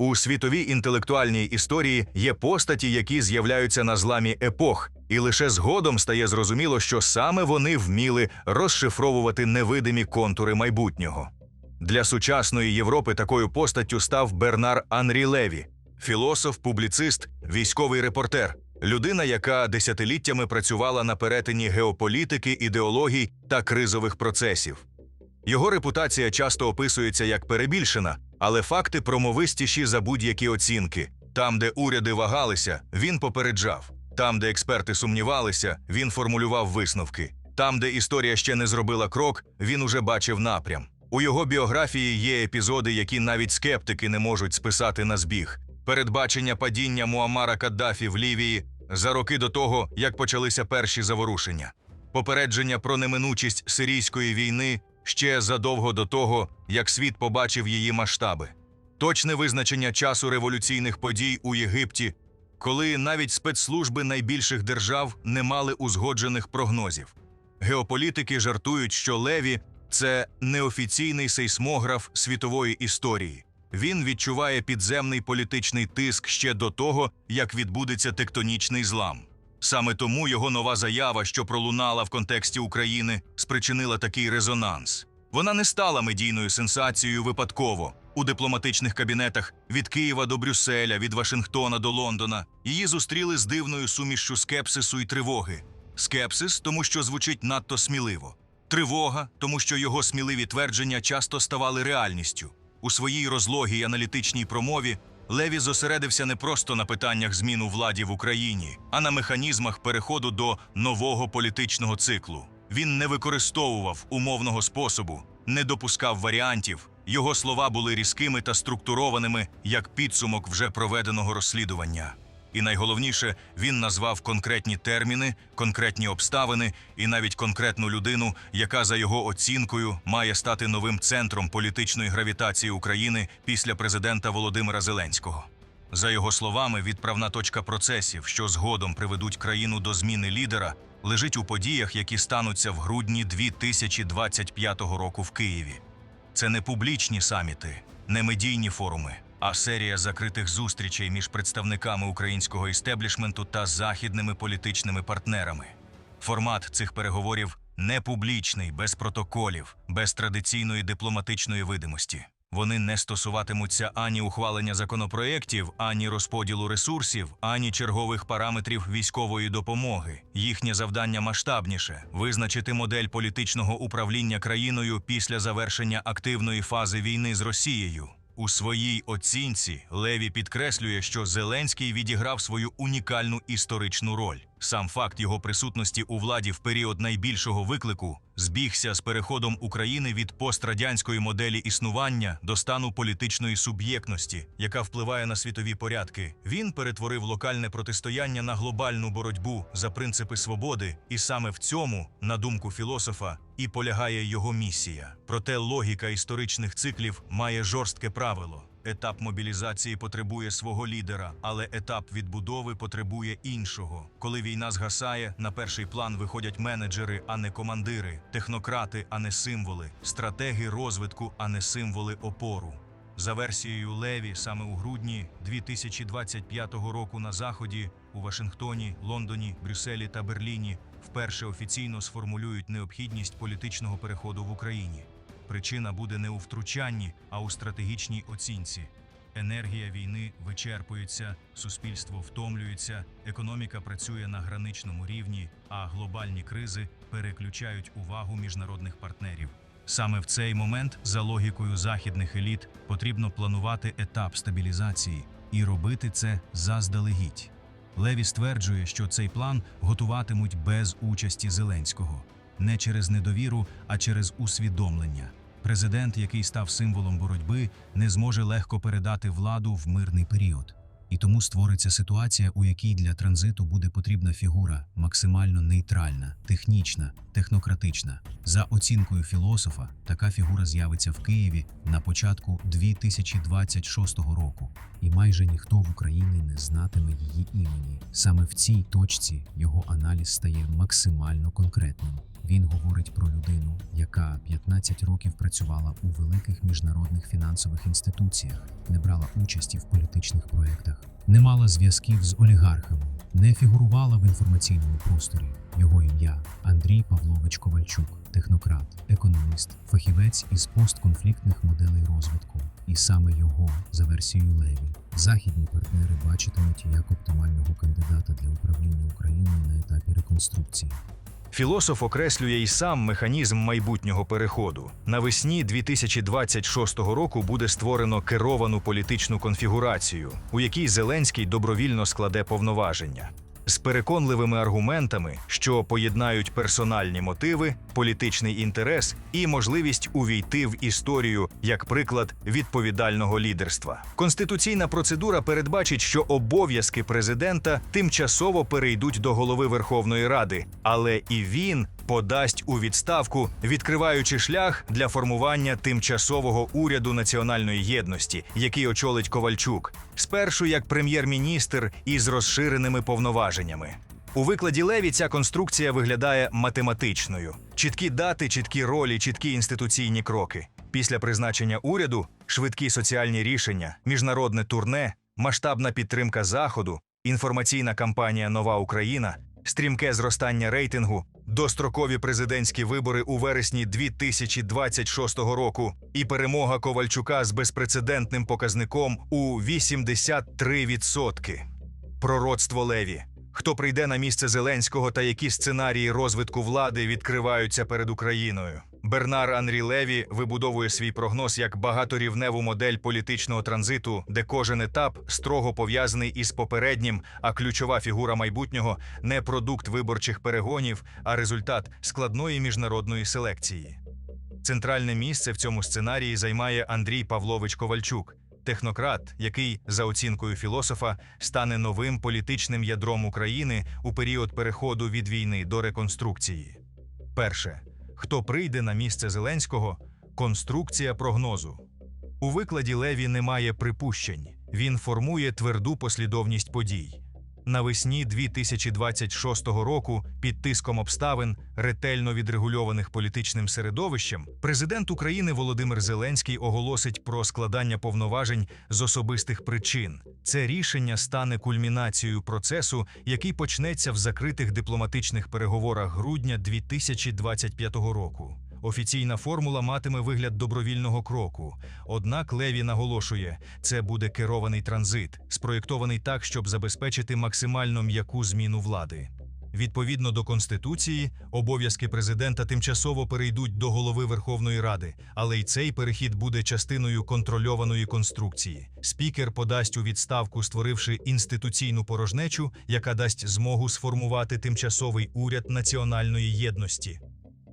У світовій інтелектуальній історії є постаті, які з'являються на зламі епох, і лише згодом стає зрозуміло, що саме вони вміли розшифровувати невидимі контури майбутнього. Для сучасної Європи такою постаттю став Бернар Анрі Леві, філософ, публіцист, військовий репортер, людина, яка десятиліттями працювала на перетині геополітики, ідеологій та кризових процесів. Його репутація часто описується як перебільшена, але факти промовистіші за будь-які оцінки. Там, де уряди вагалися, він попереджав. Там, де експерти сумнівалися, він формулював висновки. Там, де історія ще не зробила крок, він уже бачив напрям. У його біографії є епізоди, які навіть скептики не можуть списати на збіг. Передбачення падіння Муаммара Каддафі в Лівії за роки до того, як почалися перші заворушення. Попередження про неминучість сирійської війни ще задовго до того, як світ побачив її масштаби. Точне визначення часу революційних подій у Єгипті, коли навіть спецслужби найбільших держав не мали узгоджених прогнозів. Геополітики жартують, що Леві це неофіційний сейсмограф світової історії. Він відчуває підземний політичний тиск ще до того, як відбудеться тектонічний злам. Саме тому його нова заява, що пролунала в контексті України, спричинила такий резонанс. Вона не стала медійною сенсацією випадково. У дипломатичних кабінетах від Києва до Брюсселя, від Вашингтона до Лондона її зустріли з дивною сумішшю скепсису і тривоги. Скепсис, тому що звучить надто сміливо. Тривога, тому що його сміливі твердження часто ставали реальністю. У своїй розлогій аналітичній промові Леві зосередився не просто на питаннях змін у владі в Україні, а на механізмах переходу до нового політичного циклу. Він не використовував умовного способу, не допускав варіантів. Його слова були різкими та структурованими як підсумок вже проведеного розслідування. І найголовніше, він назвав конкретні терміни, конкретні обставини і навіть конкретну людину, яка за його оцінкою має стати новим центром політичної гравітації України після президента Володимира Зеленського. За його словами, відправна точка процесів, що згодом приведуть країну до зміни лідера, лежить у подіях, які стануться в грудні 2025 року в Києві. Це не публічні саміти, не медійні форуми, а серія закритих зустрічей між представниками українського істеблішменту та західними політичними партнерами. Формат цих переговорів не публічний, без протоколів, без традиційної дипломатичної видимості. Вони не стосуватимуться ані ухвалення законопроєктів, ані розподілу ресурсів, ані чергових параметрів військової допомоги. Їхнє завдання масштабніше визначити модель політичного управління країною після завершення активної фази війни з Росією. У своїй оцінці Леві підкреслює, що Зеленський відіграв свою унікальну історичну роль. Сам факт його присутності у владі в період найбільшого виклику збігся з переходом України від пострадянської моделі існування до стану політичної суб'єктності, яка впливає на світові порядки. Він перетворив локальне протистояння на глобальну боротьбу за принципи свободи, і саме в цьому, на думку філософа, і полягає його місія. Проте логіка історичних циклів має жорстке правило. Етап мобілізації потребує свого лідера, але етап відбудови потребує іншого. Коли війна згасає, на перший план виходять менеджери, а не командири, технократи, а не символи, стратеги розвитку, а не символи опору. За версією Леві, саме у грудні 2025 року на Заході, у Вашингтоні, Лондоні, Брюсселі та Берліні вперше офіційно сформулюють необхідність політичного переходу в Україні. Причина буде не у втручанні, а у стратегічній оцінці. Енергія війни вичерпується, суспільство втомлюється, економіка працює на граничному рівні, а глобальні кризи переключають увагу міжнародних партнерів. Саме в цей момент, за логікою західних еліт, потрібно планувати етап стабілізації і робити це заздалегідь. Леві стверджує, що цей план готуватимуть без участі Зеленського, не через недовіру, а через усвідомлення. Президент, який став символом боротьби, не зможе легко передати владу в мирний період. І тому створиться ситуація, у якій для транзиту буде потрібна фігура максимально нейтральна, технічна, технократична. За оцінкою філософа, така фігура з'явиться в Києві на початку 2026 року, і майже ніхто в Україні не знатиме її імені. Саме в цій точці його аналіз стає максимально конкретним. Він говорить про людину, яка 15 років працювала у великих міжнародних фінансових інституціях, не брала участі в політичних проєктах, не мала зв'язків з олігархами, не фігурувала в інформаційному просторі. Його ім'я Андрій Павлович Ковальчук, технократ, економіст, фахівець із постконфліктних моделей розвитку. І саме його, за версією Леві, західні партнери бачитимуть як оптимального кандидата для управління Україною на етапі реконструкції. Філософ окреслює і сам механізм майбутнього переходу. Навесні 2026 року буде створено керовану політичну конфігурацію, у якій Зеленський добровільно складе повноваження. З переконливими аргументами, що поєднають персональні мотиви, політичний інтерес і можливість увійти в історію як приклад відповідального лідерства. Конституційна процедура передбачить, що обов'язки президента тимчасово перейдуть до голови Верховної Ради, але і він подасть у відставку, відкриваючи шлях для формування тимчасового уряду національної єдності, який очолить Ковальчук, спершу як прем'єр-міністр із розширеними повноваженнями. У викладі Леві ця конструкція виглядає математичною: чіткі дати, чіткі ролі, чіткі інституційні кроки. Після призначення уряду швидкі соціальні рішення, міжнародне турне, масштабна підтримка заходу, інформаційна кампанія Нова Україна, стрімке зростання рейтингу, дострокові президентські вибори у вересні 2026 року і перемога Ковальчука з безпрецедентним показником у 83%. Пророцтво Леві. Хто прийде на місце Зеленського та які сценарії розвитку влади відкриваються перед Україною? Бернар Анрі Леві вибудовує свій прогноз як багаторівневу модель політичного транзиту, де кожен етап строго пов'язаний із попереднім, а ключова фігура майбутнього не продукт виборчих перегонів, а результат складної міжнародної селекції. Центральне місце в цьому сценарії займає Андрій Павлович Ковальчук, технократ, який, за оцінкою філософа, стане новим політичним ядром України у період переходу від війни до реконструкції. Перше. Хто прийде на місце Зеленського? Конструкція прогнозу. У викладі Леві немає припущень. Він формує тверду послідовність подій. Навесні 2026 року, під тиском обставин, ретельно відрегульованих політичним середовищем, президент України Володимир Зеленський оголосить про складання повноважень з особистих причин. Це рішення стане кульмінацією процесу, який почнеться в закритих дипломатичних переговорах грудня 2025 року. Офіційна формула матиме вигляд добровільного кроку. Однак Леві наголошує, це буде керований транзит, спроєктований так, щоб забезпечити максимально м'яку зміну влади. Відповідно до Конституції, обов'язки президента тимчасово перейдуть до голови Верховної Ради, але й цей перехід буде частиною контрольованої конструкції. Спікер подасть у відставку, створивши інституційну порожнечу, яка дасть змогу сформувати тимчасовий уряд національної єдності.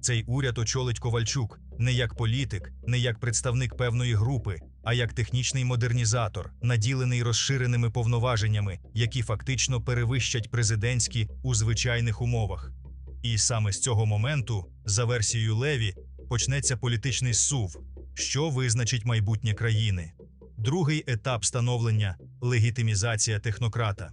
Цей уряд очолить Ковальчук не як політик, не як представник певної групи, а як технічний модернізатор, наділений розширеними повноваженнями, які фактично перевищать президентські у звичайних умовах. І саме з цього моменту, за версією Леві, почнеться політичний сув, що визначить майбутнє країни. Другий етап становлення легітимізація технократа.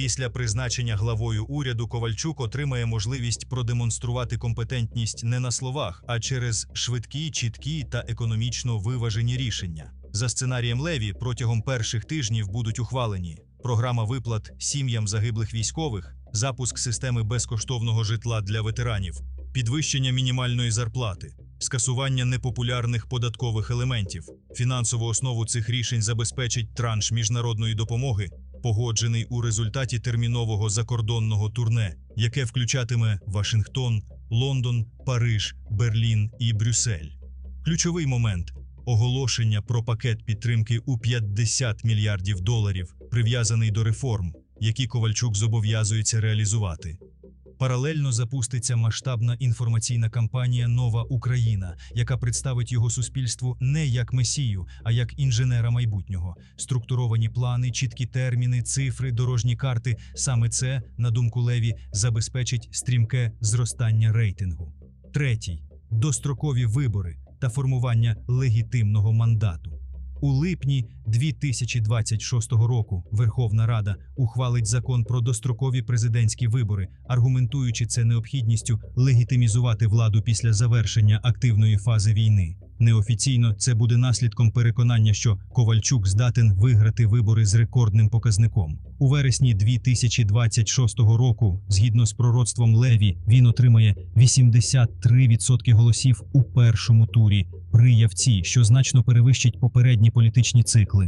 Після призначення главою уряду Ковальчук отримає можливість продемонструвати компетентність не на словах, а через швидкі, чіткі та економічно виважені рішення. За сценарієм Леві протягом перших тижнів будуть ухвалені програма виплат сім'ям загиблих військових, запуск системи безкоштовного житла для ветеранів, підвищення мінімальної зарплати, скасування непопулярних податкових елементів. Фінансову основу цих рішень забезпечить транш міжнародної допомоги, погоджений у результаті термінового закордонного турне, яке включатиме Вашингтон, Лондон, Париж, Берлін і Брюссель. Ключовий момент оголошення про пакет підтримки у 50 мільярдів доларів, прив'язаний до реформ, які Ковальчук зобов'язується реалізувати. Паралельно запуститься масштабна інформаційна кампанія Нова Україна, яка представить його суспільству не як месію, а як інженера майбутнього. Структуровані плани, чіткі терміни, цифри, дорожні карти. Саме це, на думку Леві, забезпечить стрімке зростання рейтингу. Третій дострокові вибори та формування легітимного мандату. У липні 2026 року Верховна Рада ухвалить закон про дострокові президентські вибори, аргументуючи це необхідністю легітимізувати владу після завершення активної фази війни. Неофіційно це буде наслідком переконання, що Ковальчук здатен виграти вибори з рекордним показником. У вересні 2026 року, згідно з пророцтвом Леві, він отримає 83% голосів у першому турі при явці, що значно перевищить попередні політичні цикли.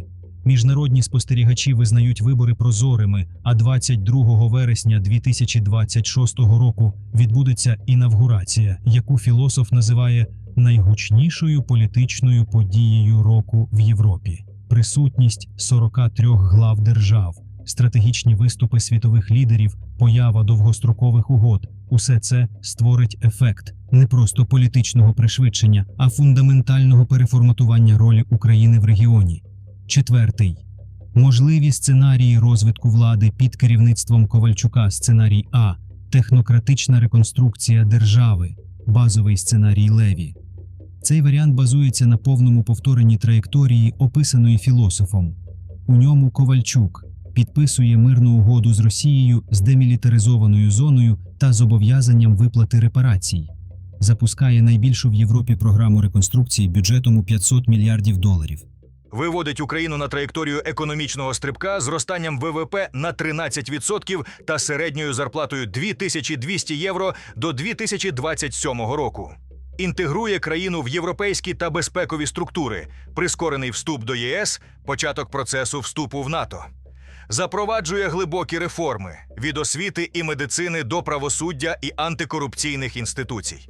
Міжнародні спостерігачі визнають вибори прозорими, а 22 вересня 2026 року відбудеться інавгурація, яку філософ називає найгучнішою політичною подією року в Європі. Присутність 43 глав держав, стратегічні виступи світових лідерів, поява довгострокових угод усе це створить ефект не просто політичного пришвидшення, а фундаментального переформатування ролі України в регіоні. Четвертий можливі сценарії розвитку влади під керівництвом Ковальчука. Сценарій А технократична реконструкція держави, базовий сценарій Леві. Цей варіант базується на повному повторенні траєкторії, описаної філософом. У ньому Ковальчук підписує мирну угоду з Росією з демілітаризованою зоною та зобов'язанням виплати репарацій. Запускає найбільшу в Європі програму реконструкції бюджетом у 500 мільярдів доларів. Виводить Україну на траєкторію економічного стрибка зростанням ВВП на 13% та середньою зарплатою 2200 євро до 2027 року. Інтегрує країну в європейські та безпекові структури, прискорений вступ до ЄС, початок процесу вступу в НАТО. Запроваджує глибокі реформи від освіти і медицини до правосуддя і антикорупційних інституцій.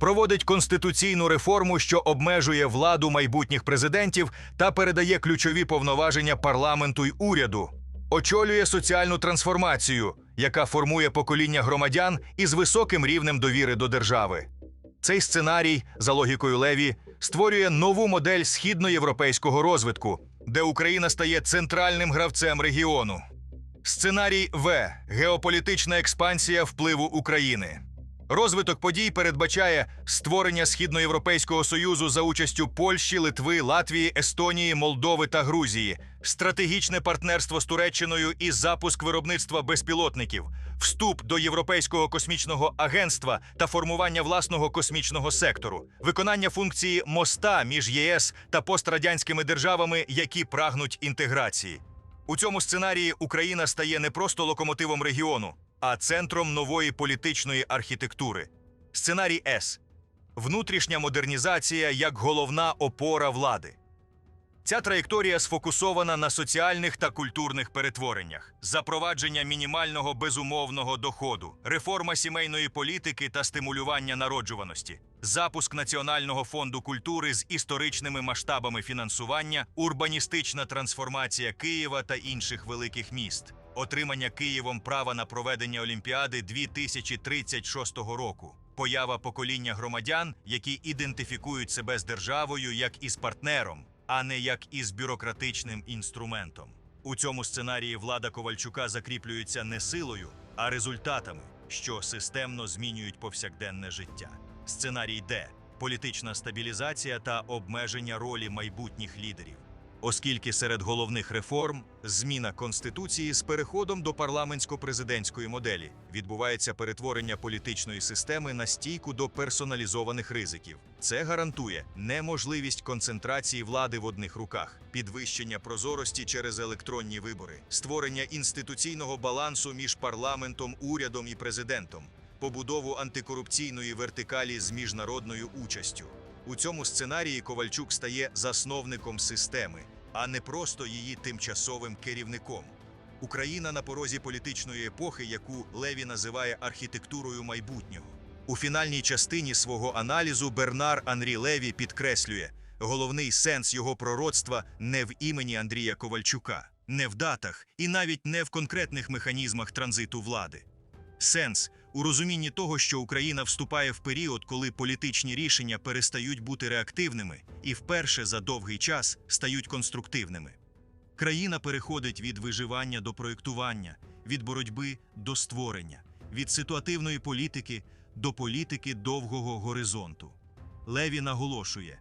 Проводить конституційну реформу, що обмежує владу майбутніх президентів та передає ключові повноваження парламенту й уряду. Очолює соціальну трансформацію, яка формує покоління громадян із високим рівнем довіри до держави. Цей сценарій, за логікою Леві, створює нову модель східноєвропейського розвитку, де Україна стає центральним гравцем регіону. Сценарій В геополітична експансія впливу України. Розвиток подій передбачає створення Східноєвропейського союзу за участю Польщі, Литви, Латвії, Естонії, Молдови та Грузії, стратегічне партнерство з Туреччиною і запуск виробництва безпілотників, вступ до Європейського космічного агентства та формування власного космічного сектору, виконання функції моста між ЄС та пострадянськими державами, які прагнуть інтеграції. У цьому сценарії Україна стає не просто локомотивом регіону, а центром нової політичної архітектури. Сценарій С. Внутрішня модернізація як головна опора влади. Ця траєкторія сфокусована на соціальних та культурних перетвореннях, запровадження мінімального безумовного доходу, реформа сімейної політики та стимулювання народжуваності, запуск Національного фонду культури з історичними масштабами фінансування, урбаністична трансформація Києва та інших великих міст, отримання Києвом права на проведення Олімпіади 2036 року. Поява покоління громадян, які ідентифікують себе з державою як із партнером, а не як із бюрократичним інструментом. У цьому сценарії влада Ковальчука закріплюється не силою, а результатами, що системно змінюють повсякденне життя. Сценарій Д політична стабілізація та обмеження ролі майбутніх лідерів. Оскільки серед головних реформ зміна конституції з переходом до парламентсько-президентської моделі відбувається перетворення політичної системи на стійку до персоналізованих ризиків. Це гарантує неможливість концентрації влади в одних руках, підвищення прозорості через електронні вибори, створення інституційного балансу між парламентом, урядом і президентом, побудову антикорупційної вертикалі з міжнародною участю. У цьому сценарії Ковальчук стає засновником системи, а не просто її тимчасовим керівником. Україна на порозі політичної епохи, яку Леві називає архітектурою майбутнього. У фінальній частині свого аналізу Бернар Анрі Леві підкреслює, головний сенс його пророцтва не в імені Андрія Ковальчука, не в датах і навіть не в конкретних механізмах транзиту влади. Сенс у розумінні того, що Україна вступає в період, коли політичні рішення перестають бути реактивними і вперше за довгий час стають конструктивними. Країна переходить від виживання до проєктування, від боротьби до створення, від ситуативної політики до політики довгого горизонту. Леві наголошує: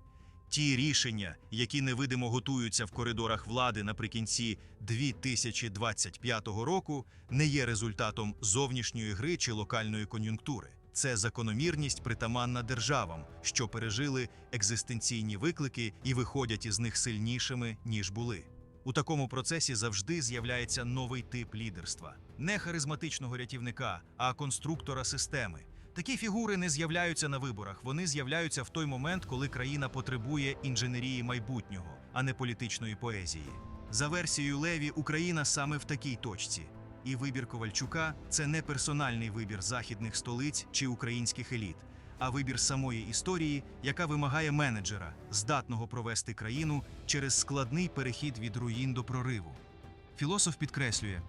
Ті рішення, які невидимо готуються в коридорах влади наприкінці 2025 року, не є результатом зовнішньої гри чи локальної кон'юнктури. Це закономірність притаманна державам, що пережили екзистенційні виклики і виходять із них сильнішими, ніж були. У такому процесі завжди з'являється новий тип лідерства не харизматичного рятівника, а конструктора системи. Такі фігури не з'являються на виборах, вони з'являються в той момент, коли країна потребує інженерії майбутнього, а не політичної поезії. За версією Леві, Україна саме в такій точці. І вибір Ковальчука це не персональний вибір західних столиць чи українських еліт, а вибір самої історії, яка вимагає менеджера, здатного провести країну через складний перехід від руїн до прориву. Філософ підкреслює,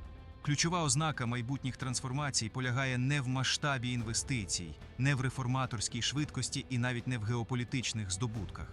ключова ознака майбутніх трансформацій полягає не в масштабі інвестицій, не в реформаторській швидкості і навіть не в геополітичних здобутках.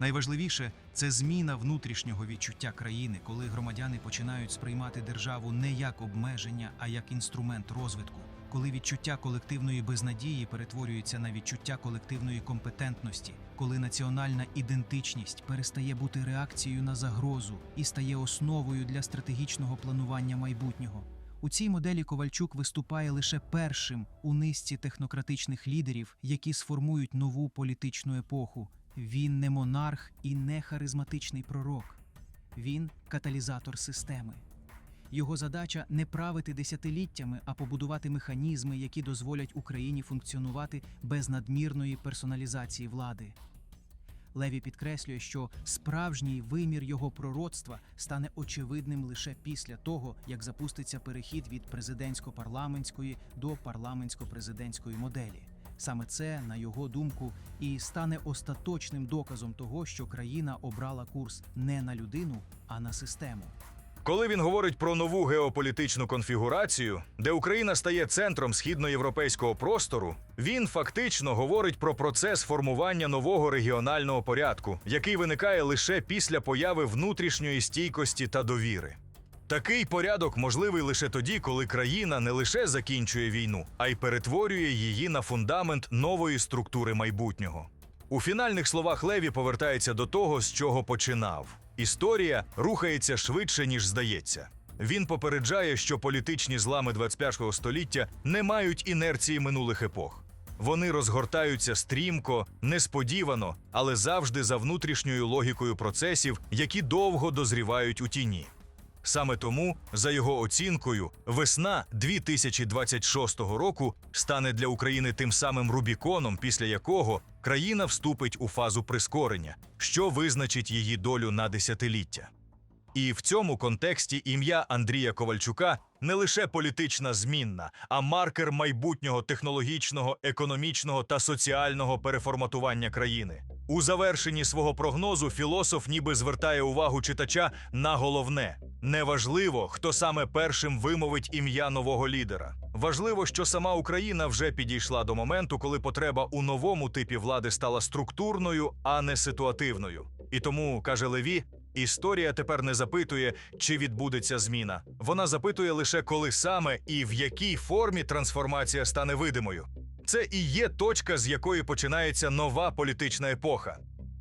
Найважливіше це зміна внутрішнього відчуття країни, коли громадяни починають сприймати державу не як обмеження, а як інструмент розвитку, коли відчуття колективної безнадії перетворюється на відчуття колективної компетентності, коли національна ідентичність перестає бути реакцією на загрозу і стає основою для стратегічного планування майбутнього. У цій моделі Ковальчук виступає лише першим у низці технократичних лідерів, які сформують нову політичну епоху. Він не монарх і не харизматичний пророк. Він каталізатор системи. Його задача не правити десятиліттями, а побудувати механізми, які дозволять Україні функціонувати без надмірної персоналізації влади. Леві підкреслює, що справжній вимір його пророцтва стане очевидним лише після того, як запуститься перехід від президентсько-парламентської до парламентсько-президентської моделі. Саме це, на його думку, і стане остаточним доказом того, що країна обрала курс не на людину, а на систему. Коли він говорить про нову геополітичну конфігурацію, де Україна стає центром східноєвропейського простору, він фактично говорить про процес формування нового регіонального порядку, який виникає лише після появи внутрішньої стійкості та довіри. Такий порядок можливий лише тоді, коли країна не лише закінчує війну, а й перетворює її на фундамент нової структури майбутнього. У фінальних словах Леві повертається до того, з чого починав. Історія рухається швидше, ніж здається. Він попереджає, що політичні злами 21 століття не мають інерції минулих епох. Вони розгортаються стрімко, несподівано, але завжди за внутрішньою логікою процесів, які довго дозрівають у тіні. Саме тому, за його оцінкою, весна 2026 року стане для України тим самим Рубіконом, після якого країна вступить у фазу прискорення, що визначить її долю на десятиліття. І в цьому контексті ім'я Андрія Ковальчука не лише політична змінна, а маркер майбутнього технологічного, економічного та соціального переформатування країни. У завершенні свого прогнозу філософ ніби звертає увагу читача на головне: неважливо, хто саме першим вимовить ім'я нового лідера. Важливо, що сама Україна вже підійшла до моменту, коли потреба у новому типі влади стала структурною, а не ситуативною. І тому, каже Леві, Історія тепер не запитує, чи відбудеться зміна. Вона запитує лише, коли саме і в якій формі трансформація стане видимою. Це і є точка, з якої починається нова політична епоха.